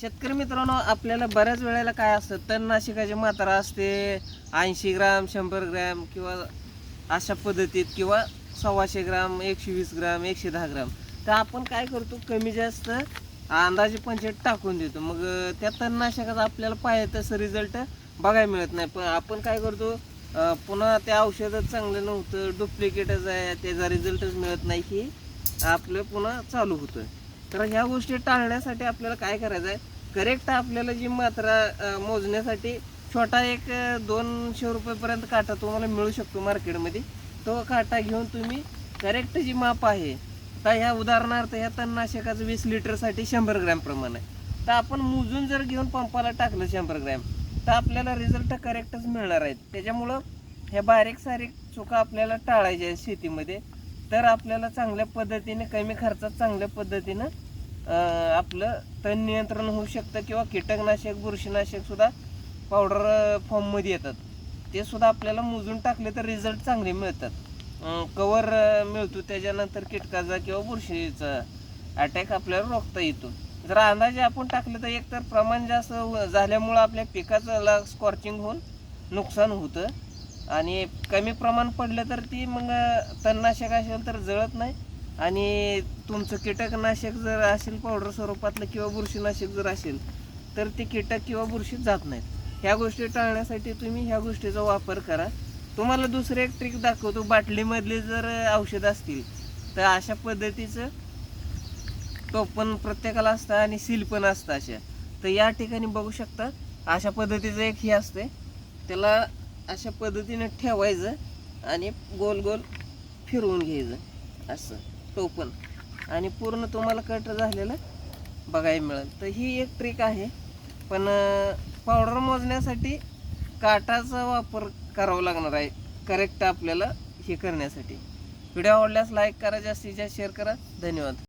शेतकरी मित्रांनो आपल्याला बऱ्याच वेळेला काय असतं तणनाशकाची मात्रा असते ऐंशी ग्राम शंभर ग्रॅम किंवा अशा पद्धतीत किंवा सव्वाशे ग्राम एकशे वीस ग्राम एकशे दहा ग्राम. तर आपण काय करतो कमी जास्त अंदाजे पंचायत टाकून देतो. मग त्या तणनाशकाचा आपल्याला पाहिजे तसं रिझल्ट बघायला मिळत नाही. पण आपण काय करतो पुन्हा त्या औषधच चांगलं नव्हतं डुप्लिकेटच आहे त्याचा रिझल्टच मिळत नाही की आपलं पुन्हा चालू होतं तर ह्या गोष्टी टाळण्यासाठी आपल्याला काय करायचं आहे? करेक्ट आपल्याला जी मात्रा मोजण्यासाठी छोटा एक दोनशे रुपयेपर्यंत काटा तुम्हाला मिळू शकतो मार्केटमध्ये. तो काटा घेऊन तुम्ही करेक्ट जी माप आहे आता ह्या उदाहरणार्थ ह्या तणनाशकाचं वीस लिटरसाठी शंभर ग्रॅम प्रमाण आहे. तर आपण मोजून जर घेऊन पंपाला टाकलं शंभर ग्रॅम तर आपल्याला रिझल्ट करेक्टच मिळणार आहेत. त्याच्यामुळं ह्या बारीक सारीक चुका आपल्याला टाळायच्या आहेत शेतीमध्ये. तर आपल्याला चांगल्या पद्धतीने कमी खर्चात चांगल्या पद्धतीनं आपलं तण नियंत्रण होऊ शकतं किंवा कीटकनाशक बुरशीनाशकसुद्धा पावडर फॉर्ममध्ये येतात. ते सुद्धा आपल्याला मोजून टाकले तर रिझल्ट चांगले मिळतात. कवर मिळतो. त्याच्यानंतर कीटकाचा किंवा बुरशीचा अटॅक आपल्याला रोखता येतो. जर अंदाजे आपण टाकलं तर एकतर प्रमाण जास्त झाल्यामुळं आपल्या पिकाचं स्कॉर्चिंग होऊन नुकसान होतं. आणि कमी प्रमाण पडलं तर ती मग तणनाशक असेल तर जळत नाही. आणि तुमचं कीटकनाशक जर असेल पावडर स्वरूपातलं किंवा बुरशीनाशक जर असेल तर ते कीटक किंवा बुरशी जात नाहीत. ह्या गोष्टी टाळण्यासाठी तुम्ही ह्या गोष्टीचा वापर करा. तुम्हाला दुसरं एक ट्रिक दाखवतो. बाटलीमधले जर औषध असतील तर अशा पद्धतीचं टोपण प्रत्येकाला असतं आणि सील पण असतं अशा. तर या ठिकाणी बघू शकता अशा पद्धतीचं एक हे असते त्याला अशा पद्धतीनं ठेवायचं आणि गोल गोल फिरवून घ्यायचं असं टोपण आणि पूर्ण तुम्हाला कट झालेलं बघायला मिळेल. तर ही एक ट्रिक आहे. पण पावडर मोजण्यासाठी काटाचा वापर करावा लागणार आहे. करेक्ट आपल्याला हे करण्यासाठी. व्हिडिओ आवडल्यास लाईक करा जास्तीत जास्त शेअर करा. धन्यवाद.